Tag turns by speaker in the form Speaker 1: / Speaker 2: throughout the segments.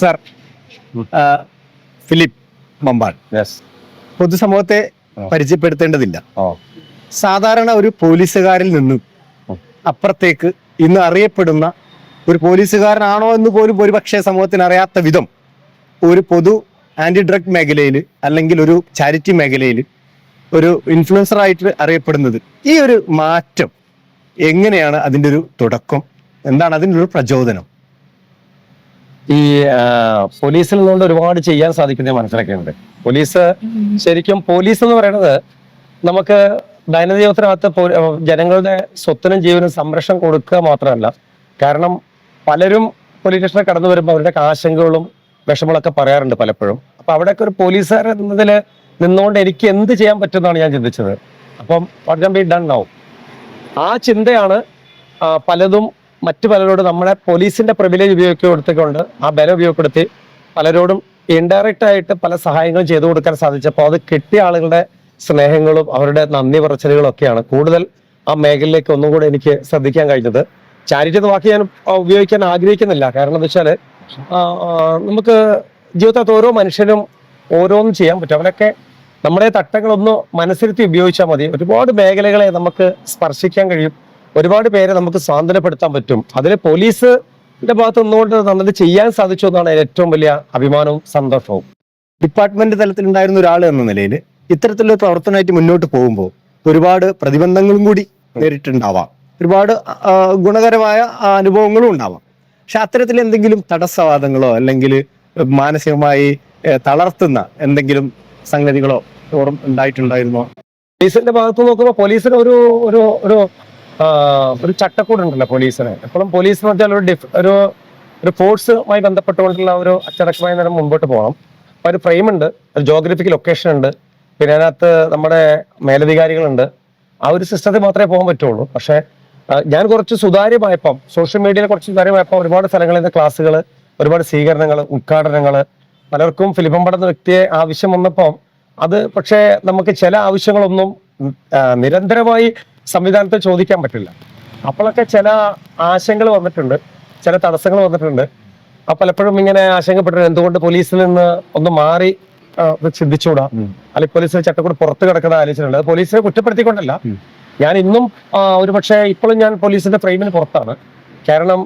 Speaker 1: Sir Philip
Speaker 2: Mambal
Speaker 1: പൊതുസമൂഹത്തെ. പരിചയപ്പെടുത്തേണ്ടതില്ല. സാധാരണ ഒരു പോലീസുകാരിൽ നിന്നും. അപ്പുറത്തേക്ക് ഇന്ന് അറിയപ്പെടുന്ന ഒരു പോലീസുകാരനാണോ എന്ന് പോലും ഒരുപക്ഷെ സമൂഹത്തിന് അറിയാത്ത വിധം ഒരു പൊതു ആന്റി ഡ്രഗ് മേഖലയിൽ അല്ലെങ്കിൽ ഒരു ചാരിറ്റി മേഖലയിൽ ഒരു ഇൻഫ്ലുവൻസർ ആയിട്ട് അറിയപ്പെടുന്നത്. ഈ ഒരു മാറ്റം എങ്ങനെയാണ് അതിന്റെ ഒരു തുടക്കം? എന്താണ് അതിന്റെ ഒരു പ്രചോദനം?
Speaker 2: ഈ പോലീസിൽ നിന്നുകൊണ്ട് ഒരുപാട് ചെയ്യാൻ സാധിക്കുന്ന മനസ്സിലാക്കുന്നുണ്ട് പോലീസ് ശരിക്കും പോലീസ് എന്ന് പറയുന്നത് നമുക്ക് ദൈനംദിന ജീവിതത്തിനകത്ത് ജനങ്ങളുടെ സ്വത്തിനും ജീവനും സംരക്ഷണം കൊടുക്കുക മാത്രമല്ല കാരണം പലരും പോലീസ് സ്റ്റേഷനിൽ കടന്നു വരുമ്പോൾ അവരുടെ ആശങ്കകളും വിഷമങ്ങളൊക്കെ പറയാറുണ്ട് പലപ്പോഴും. അപ്പൊ അവിടെയൊക്കെ ഒരു പോലീസുകാരൻ എന്നതിൽ നിന്നുകൊണ്ട് എനിക്ക് എന്ത് ചെയ്യാൻ പറ്റുമെന്നാണ് ഞാൻ ചിന്തിച്ചത്. അപ്പം വാട്ട് ബി ഡൺ നൗ ആ ചിന്തയാണ് പലതും മറ്റു പലരോടും നമ്മുടെ പോലീസിന്റെ പ്രിവിലേജ് ഉപയോഗിക്കൊടുത്തിക്കൊണ്ട് ആ ബലം ഉപയോഗപ്പെടുത്തി പലരോടും ഇൻഡയറക്റ്റ് ആയിട്ട് പല സഹായങ്ങളും ചെയ്തു കൊടുക്കാൻ സാധിച്ചപ്പോൾ അത് കിട്ടിയ ആളുകളുടെ സ്നേഹങ്ങളും അവരുടെ നന്ദി പറച്ചിലുകളും ഒക്കെയാണ്. കൂടുതൽ ആ മേഖലയിലേക്ക് ഒന്നും കൂടെ എനിക്ക് ശ്രദ്ധിക്കാൻ കഴിഞ്ഞത്. ചാരിറ്റി എന്ന വാക്ക് ഞാൻ ഉപയോഗിക്കാൻ ആഗ്രഹിക്കുന്നില്ല. കാരണം എന്താ വെച്ചാൽ നമുക്ക് ജീവിതത്തിൽ ഓരോ മനുഷ്യനും ഓരോന്നും ചെയ്യാൻ പറ്റും. അവരൊക്കെ നമ്മുടെ തട്ടങ്ങളൊന്ന് മനസ്സിരുത്തി ഉപയോഗിച്ചാൽ മതി. ഒരുപാട് മേഖലകളെ നമുക്ക് സ്പർശിക്കാൻ കഴിയും. ഒരുപാട് പേരെ നമുക്ക് സ്വാതന്ത്ര്യപ്പെടുത്താൻ പറ്റും. അതിൽ പോലീസിന്റെ ഭാഗത്ത് നിന്നുകൊണ്ട് നന്നായിട്ട് ചെയ്യാൻ സാധിച്ചു എന്നാണ് ഏറ്റവും വലിയ അഭിമാനവും സന്തോഷവും.
Speaker 1: ഡിപ്പാർട്ട്മെന്റ് തലത്തിൽ ഉണ്ടായിരുന്ന ഒരാൾ എന്ന നിലയിൽ ഇത്തരത്തിലൊരു പ്രവർത്തനമായിട്ട് മുന്നോട്ട് പോകുമ്പോൾ ഒരുപാട് പ്രതിബന്ധങ്ങളും കൂടി നേരിട്ടുണ്ടാവാം. ഒരുപാട് ഗുണകരമായ അനുഭവങ്ങളും ഉണ്ടാവാം. പക്ഷെ അത്തരത്തിൽ എന്തെങ്കിലും തടസ്സവാദങ്ങളോ അല്ലെങ്കിൽ മാനസികമായി തളർത്തുന്ന എന്തെങ്കിലും സംഗതികളോ ഉണ്ടായിട്ടുണ്ടായിരുന്നോ?
Speaker 2: പോലീസിന്റെ ഭാഗത്ത് നോക്കുമ്പോൾ പോലീസിന് ഒരു ഒരു ഒരു ചട്ടക്കൂടുണ്ടല്ലോ പോലീസിന്. എപ്പോഴും പോലീസ് എന്ന് വെച്ചാൽ ഒരു ഡിഫ് ഒരു ഒരു ഫോഴ്സുമായി ബന്ധപ്പെട്ടുകൊണ്ടുള്ള ഒരു അച്ചടക്കമായി നേരം മുമ്പോട്ട് പോകണം. അപ്പോൾ ഒരു ഫ്രെയിം ഉണ്ട് ഒരു ജോഗ്രഫിക്കൽ ലൊക്കേഷൻ ഉണ്ട് പിന്നെ അതിനകത്ത് നമ്മുടെ മേലധികാരികളുണ്ട്. ആ ഒരു സിസ്റ്റത്തിൽ മാത്രമേ പോകാൻ പറ്റുള്ളൂ. പക്ഷേ ഞാൻ കുറച്ച് സുതാര്യമായപ്പം സോഷ്യൽ മീഡിയയിൽ കുറച്ച് സുതാര്യമായപ്പം ഒരുപാട് സ്ഥലങ്ങളിൽ നിന്ന് ക്ലാസ്സുകൾ ഒരുപാട് സ്വീകരണങ്ങൾ ഉദ്ഘാടനങ്ങൾ പലർക്കും ഫിലിപ്പം പടന്ന വ്യക്തിയെ ആവശ്യം വന്നപ്പം അത് പക്ഷേ നമുക്ക് ചില ആവശ്യങ്ങളൊന്നും നിരന്തരമായി സംവിധാനത്തിൽ ചോദിക്കാൻ പറ്റില്ല. അപ്പോഴൊക്കെ ചില ആശങ്കകൾ വന്നിട്ടുണ്ട്. ചില തടസ്സങ്ങൾ വന്നിട്ടുണ്ട്. അപ്പൊ പലപ്പോഴും ഇങ്ങനെ ആശങ്കപ്പെട്ടിട്ടുണ്ട് എന്തുകൊണ്ട് പോലീസിൽ നിന്ന് ഒന്ന് മാറി ചിന്തിച്ചുകൂടാ? അല്ലെങ്കിൽ പോലീസ് ചട്ടക്കൂട് പുറത്ത് കിടക്കുന്ന ആലോചിച്ചിട്ടുണ്ട് അത് പോലീസിനെ കുറ്റപ്പെടുത്തിക്കൊണ്ടല്ല. ഞാൻ ഇന്നും ഒരു പക്ഷേ ഇപ്പോഴും ഞാൻ പോലീസിന്റെ ഫ്രെയിമിന് പുറത്താണ്. കാരണം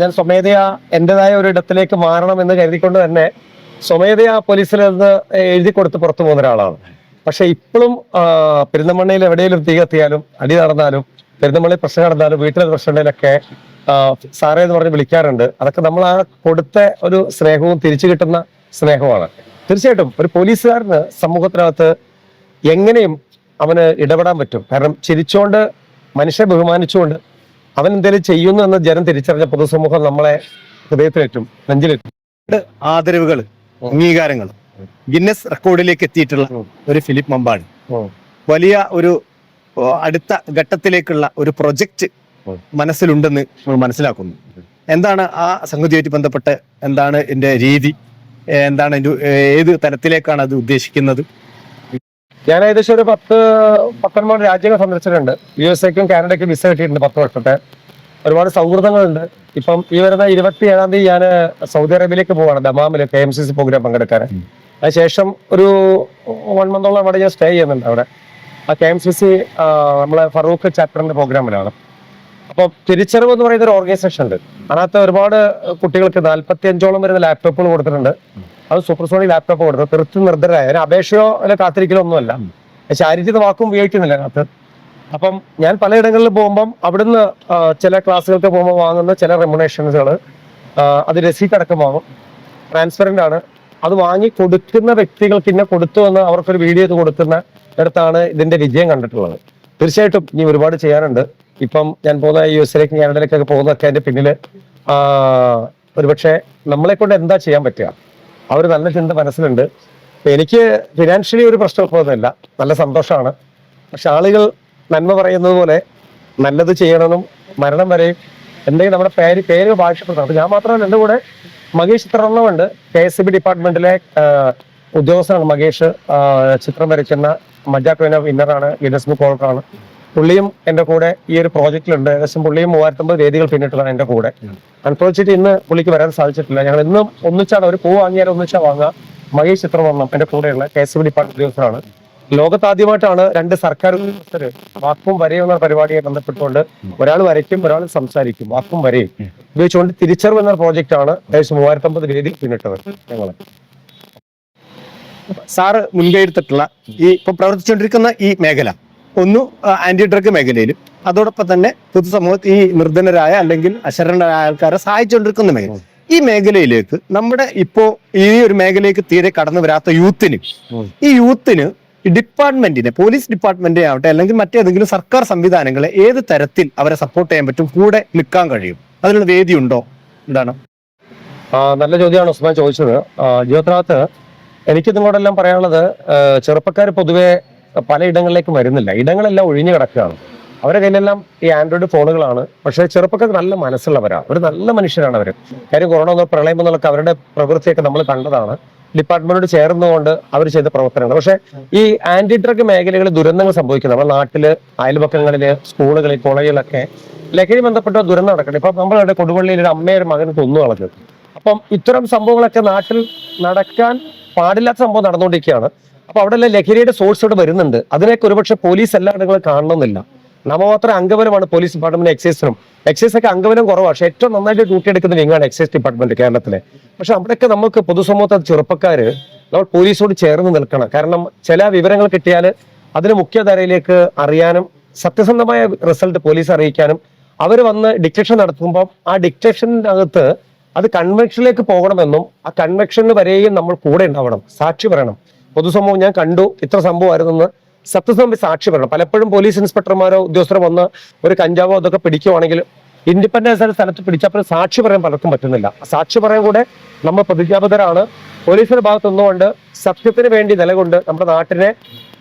Speaker 2: ഞാൻ സ്വമേധയാ എന്റെതായ ഒരു ഇടത്തിലേക്ക് മാറണം എന്ന് കരുതിക്കൊണ്ട് തന്നെ സ്വമേധയാ പോലീസിൽ നിന്ന് എഴുതി കൊടുത്ത് പുറത്തു പോകുന്ന ഒരാളാണ്. പക്ഷെ ഇപ്പോഴും പെരുന്തമണ്ണയിൽ എവിടെയെങ്കിലും തീ കത്തിയാലും അടി നടന്നാലും പെരുന്തമണ്ണയിൽ പ്രശ്നം നടന്നാലും വീട്ടിലെ പ്രശ്നം ഉണ്ടെങ്കിലൊക്കെ സാറേ എന്ന് പറഞ്ഞ് വിളിക്കാറുണ്ട്. അതൊക്കെ നമ്മൾ ആ കൊടുത്ത ഒരു സ്നേഹവും തിരിച്ചു കിട്ടുന്ന സ്നേഹമാണ്. തീർച്ചയായിട്ടും ഒരു പോലീസുകാരന് സമൂഹത്തിനകത്ത് എങ്ങനെയും അവന് ഇടപെടാൻ പറ്റും. കാരണം ചിരിച്ചുകൊണ്ട് മനുഷ്യ ബഹുമാനിച്ചുകൊണ്ട് അവൻ എന്തെങ്കിലും ചെയ്യുന്നു എന്ന് ജനം തിരിച്ചറിഞ്ഞ പൊതുസമൂഹം നമ്മളെ ഹൃദയത്തിലേറ്റും നെഞ്ചിലേറ്റും.
Speaker 1: ആദരവുകൾ അംഗീകാരങ്ങൾ. ഗിന്നസ് റെക്കോർഡിലേക്ക് എത്തിയിട്ടുള്ള ഒരു ഫിലിപ്പ്
Speaker 2: മമ്പാണ്
Speaker 1: വലിയ ഒരു അടുത്ത ഘട്ടത്തിലേക്കുള്ള ഒരു പ്രൊജക്റ്റ് മനസ്സിലുണ്ടെന്ന് നമ്മൾ മനസ്സിലാക്കുന്നു. എന്താണ് ആ സംഗതിയായിട്ട് ബന്ധപ്പെട്ട് എന്താണ് എന്റെ രീതി? എന്താണ് ഏത് തരത്തിലേക്കാണ് അത് ഉദ്ദേശിക്കുന്നത്?
Speaker 2: ഞാൻ ഏകദേശം ഒരു പത്ത് പത്തൊൻപത് രാജ്യങ്ങൾ സന്ദർശിച്ചിട്ടുണ്ട്. യു എസ് എക്കും കാനഡയ്ക്കും വിസ കിട്ടിയിട്ടുണ്ട് പത്ത് വർഷത്തെ. ഒരുപാട് സൗഹൃദങ്ങളുണ്ട്. ഇപ്പം ഈ വരുന്ന ഇരുപത്തി ഏഴാം തീയതി ഞാൻ സൗദി അറേബ്യയിലേക്ക് പോവാണ്. ദമാമിൽ K M C C programme പങ്കെടുക്കാൻ. അതിനുശേഷം ഒരു വൺ മന്തോളം അവിടെ ഞാൻ സ്റ്റേ ചെയ്യുന്നുണ്ട് അവിടെ. ആ കെ എം സി സി നമ്മളെ ഫറൂഖ് ചാപ്റ്ററിന്റെ പ്രോഗ്രാമിലാണ് അപ്പോൾ തിരിച്ചറിവ് എന്ന് പറയുന്ന ഒരു ഓർഗനൈസേഷൻ ഉണ്ട്. അതിനകത്ത് ഒരുപാട് കുട്ടികൾക്ക് നാല്പത്തി അഞ്ചോളം വരുന്ന ലാപ്ടോപ്പുകൾ കൊടുത്തിട്ടുണ്ട്. അത് സൂപ്പർസോണിക് ലാപ്ടോപ്പ് കൊടുത്ത് തീർത്ത് നിർദ്ധരായ ഒരു അപേക്ഷയോ അല്ല കാത്തിരിക്കലോ ഒന്നുമല്ല. ശാരീരിക വാക്കും ഉപയോഗിക്കുന്നില്ല അതിനകത്ത്. അപ്പം ഞാൻ പലയിടങ്ങളിൽ പോകുമ്പം അവിടുന്ന് ചില ക്ലാസ്സുകൾക്ക് പോകുമ്പോൾ വാങ്ങുന്ന ചില റെമുനേഷൻസുകൾ അത് രസീറ്റ് അടക്കം വാങ്ങും. ട്രാൻസ്പെറന്റ് ആണ്. അത് വാങ്ങി കൊടുക്കുന്ന വ്യക്തികൾ പിന്നെ കൊടുത്തു വന്ന് അവർക്കൊരു വീഡിയോ കൊടുക്കുന്ന ഇടത്താണ് ഇതിന്റെ വിജയം കണ്ടിട്ടുള്ളത്. തീർച്ചയായിട്ടും ഇനി ഒരുപാട് ചെയ്യാനുണ്ട്. ഇപ്പം ഞാൻ പോകുന്ന യു എസിലേക്ക് കാനഡയിലേക്കൊക്കെ പോകുന്നതൊക്കെ അതിന്റെ പിന്നിൽ ആ, ഒരുപക്ഷെ നമ്മളെ കൊണ്ട് എന്താ ചെയ്യാൻ പറ്റുക? അവർ നല്ല ചിന്ത മനസ്സിലുണ്ട്. എനിക്ക് ഫിനാൻഷ്യലി ഒരു പ്രശ്നം പോകുന്നില്ല നല്ല സന്തോഷമാണ്. പക്ഷെ ആളുകൾ നന്മ പറയുന്നത് പോലെ നല്ലത് ചെയ്യണമെന്നും മരണം വരെയും എന്തെങ്കിലും നമ്മുടെ പേര് പേര് ഭാഷപ്പെടുത്തണം അപ്പൊ ഞാൻ മാത്രമല്ല എന്റെ കൂടെ മകേഷ് ചിത്രണ്ണമുണ്ട് കെ എസ് ബി ഡിപ്പാർട്ട്മെന്റിലെ ഉദ്യോഗസ്ഥനാണ് മകേഷ്. ചിത്രം വരയ്ക്കുന്ന മജാക്കോന വിന്നറാണ് ഗിന്നസ് ബുക്ക് ഓൾക്കാണ് പുള്ളിയും എന്റെ കൂടെ ഈ ഒരു പ്രോജക്റ്റിലുണ്ട്. ഏകദേശം പുള്ളിയും മൂവായിരത്തമ്പത് വേദികൾ പിന്നിട്ടതാണ് എന്റെ കൂടെ. അൺഫോർച്ചുനേറ്റ് ഇന്ന് പുള്ളിക്ക് വരാൻ സാധിച്ചിട്ടില്ല. ഞങ്ങൾ ഇന്നും ഒന്നിച്ചാണ്. ഒരു പൂ വാങ്ങിയാലും ഒന്നിച്ചാ വാങ്ങുക. മഹേഷ് ചിത്രവർണം എന്റെ കൂടെയുള്ള കെ എസ് ബി ഡിപ്പാർട്ട്മെന്റ് ഉദ്യോഗസ്ഥരാണ് ലോകത്താദ്യമായിട്ടാണ് രണ്ട് സർക്കാർ ഉദ്യോഗസ്ഥര് വാക്കും വരയും എന്ന പരിപാടിയെ ബന്ധപ്പെട്ടുകൊണ്ട് ഒരാൾ വരയ്ക്കും ഒരാൾ സംസാരിക്കും വാക്കും വരയും. ഉപയോഗിച്ചുകൊണ്ട് തിരിച്ചറിവ് എന്ന പ്രോജക്റ്റ് ആണ് ഏകദേശം മൂവായിരത്തമ്പത് വേദി പിന്നിട്ടത് ഞങ്ങൾ
Speaker 1: സാറ് മുൻകൈ എടുത്തിട്ടുള്ള ഈ ഇപ്പൊ പ്രവർത്തിച്ചുകൊണ്ടിരിക്കുന്ന ഈ മേഖല ഒന്ന് ആന്റി ഡ്രഗ് മേഖലയിലും അതോടൊപ്പം തന്നെ പൊതുസമൂഹത്തിൽ ഈ നിർധനരായ അല്ലെങ്കിൽ അശരണരായ ആൾക്കാരെ സഹായിച്ചുകൊണ്ടിരിക്കുന്ന മേഖല. ഈ മേഖലയിലേക്ക് നമ്മുടെ ഇപ്പോ ഈ ഒരു മേഖലയിലേക്ക് തീരെ കടന്നു വരാത്ത യൂത്തിന് ഈ യൂത്തിന് ഡിപ്പാർട്ട്മെന്റിനെ പോലീസ് ഡിപ്പാർട്ട്മെന്റിനെ ആവട്ടെ അല്ലെങ്കിൽ മറ്റേതെങ്കിലും സർക്കാർ സംവിധാനങ്ങളെ ഏത് തരത്തിൽ അവരെ സപ്പോർട്ട് ചെയ്യാൻ പറ്റും കൂടെ നിൽക്കാൻ കഴിയും? അതിനുള്ള വേദി ഉണ്ടോ എന്താണ്
Speaker 2: നല്ല ചോദ്യമാണ് ഉസ്മാൻ ചോദിച്ചത്. ജീവിതത്തിനകത്ത് എനിക്ക് നിങ്ങളോടെല്ലാം പറയാനുള്ളത് ചെറുപ്പക്കാർ പൊതുവെ പല ഇടങ്ങളിലേക്കും വരുന്നില്ല. ഇടങ്ങളെല്ലാം ഒഴിഞ്ഞു കിടക്കുകയാണ്. അവരുടെ കയ്യിലെല്ലാം ഈ ആൻഡ്രോയിഡ് ഫോണുകളാണ്. പക്ഷേ ചെറുപ്പക്കാർ നല്ല മനസ്സുള്ളവരാണ് അവർ നല്ല മനുഷ്യരാണ് അവർ കാര്യം കൊറോണ പ്രളയം എന്നൊക്കെ അവരുടെ പ്രവൃത്തിയൊക്കെ നമ്മൾ കണ്ടതാണ്. ഡിപ്പാർട്ട്മെന്റിനോട് ചേർന്നുകൊണ്ട് അവർ ചെയ്ത പ്രവർത്തനങ്ങൾ പക്ഷേ ഈ ആന്റി ഡ്രഗ് മേഖലകളിൽ ദുരന്തങ്ങൾ സംഭവിക്കുന്നത് നമ്മുടെ നാട്ടിൽ അയൽപക്കങ്ങളിൽ സ്കൂളുകളിൽ കോളേജുകളിലൊക്കെ ലഹരി ബന്ധപ്പെട്ട ദുരന്തം നടക്കുന്നത് ഇപ്പൊ നമ്മളുടെ കൊടുവള്ളിയിൽ ഒരു അമ്മയൊരു മകനെ തൊന്നു കളഞ്ഞത് അപ്പം ഇത്തരം സംഭവങ്ങളൊക്കെ നാട്ടിൽ നടക്കാൻ പാടില്ലാത്ത സംഭവം നടന്നുകൊണ്ടിരിക്കുകയാണ്. അപ്പൊ അവിടെ ലഹരിയുടെ സോഴ്സ് ഇവിടെ വരുന്നുണ്ട്. അതിനൊക്കെ ഒരുപക്ഷെ പോലീസ് എല്ലാ ഇടങ്ങളും കാണണമെന്നില്ല. നാമമാത്ര അംഗബലമാണ് പോലീസ് ഡിപ്പാർട്ട്മെന്റ് എക്സൈസിനും എക്സൈസ് ഒക്കെ അംഗബലം കുറവാണ് പക്ഷെ ഏറ്റവും നന്നായിട്ട് ഡ്യൂട്ടി എടുക്കുന്ന വിങ്ങാണ് എക്സൈസ് ഡിപ്പാർട്ട്മെന്റ് കേരളത്തിലെ. പക്ഷെ അവിടെയൊക്കെ നമുക്ക് പൊതുസമൂഹത്തെ ചെറുപ്പക്കാര് നമ്മൾ പോലീസോട് ചേർന്ന് നിൽക്കണം. കാരണം ചില വിവരങ്ങൾ കിട്ടിയാൽ അതിന് മുഖ്യധാരയിലേക്ക് അറിയാനും സത്യസന്ധമായ റിസൾട്ട് പോലീസ് അറിയിക്കാനും അവർ വന്ന് ഡിറ്റക്ഷൻ നടത്തുമ്പോൾ ആ ഡിറ്റക്ഷനകത്ത് അത് കൺവെൻഷനിലേക്ക് പോകണമെന്നും ആ കൺവെൻഷന് വരെയും നമ്മൾ കൂടെ ഉണ്ടാവണം. സാക്ഷി പറയണം. പൊതുസമൂഹം ഞാൻ കണ്ടു ഇത്ര സംഭവമായിരുന്നെന്ന് സത്യസന്ധമായി സാക്ഷി പറയണം. പലപ്പോഴും പോലീസ് ഇൻസ്പെക്ടർമാരോ ഉദ്യോഗസ്ഥരോ വന്ന് ഒരു കഞ്ചാവോ അതൊക്കെ പിടിക്കുവാണെങ്കിൽ ഇൻഡിപെൻഡൻസ് ആയ സ്ഥലത്ത് പിടിച്ചപ്പോൾ സാക്ഷി പറയാൻ പലർക്കും പറ്റുന്നില്ല. സാക്ഷി പറയാൻ കൂടെ നമ്മൾ പ്രതിജ്ഞാബദ്ധരാണ്. പോലീസിന്റെ ഭാഗത്ത് നിന്നുകൊണ്ട് സത്യത്തിന് വേണ്ടി നിലകൊണ്ട് നമ്മുടെ നാട്ടിനെ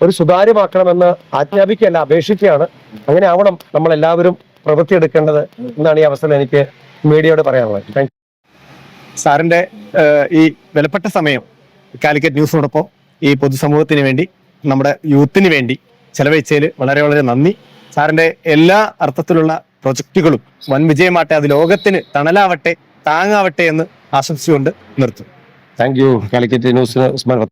Speaker 2: ഒരു സുതാര്യമാക്കണമെന്ന് ആജ്ഞാപിക്കുകയല്ല അപേക്ഷിക്കുകയാണ്. അങ്ങനെ ആവണം നമ്മൾ എല്ലാവരും പ്രവൃത്തി എടുക്കേണ്ടത് എന്നാണ് ഈ അവസരം എനിക്ക് മീഡിയയോട് പറയാനുള്ളത്. താങ്ക്
Speaker 1: സാറിന്റെ ഈ വിലപ്പെട്ട സമയം കാലിക്കറ്റ് ന്യൂസിനോടൊപ്പം ഈ പൊതുസമൂഹത്തിന് വേണ്ടി നമ്മുടെ യൂത്തിന് വേണ്ടി ചെലവഴിച്ചതിൽ വളരെ വളരെ നന്ദി. സാറിന്റെ എല്ലാ അർത്ഥത്തിലുള്ള പ്രൊജക്റ്റുകളും വൻ വിജയമാട്ടെ അത് ലോകത്തിന് തണലാവട്ടെ താങ്ങാവട്ടെ എന്ന് ആശംസിച്ചുകൊണ്ട് നിർത്തും
Speaker 2: thank you Calicut news Usman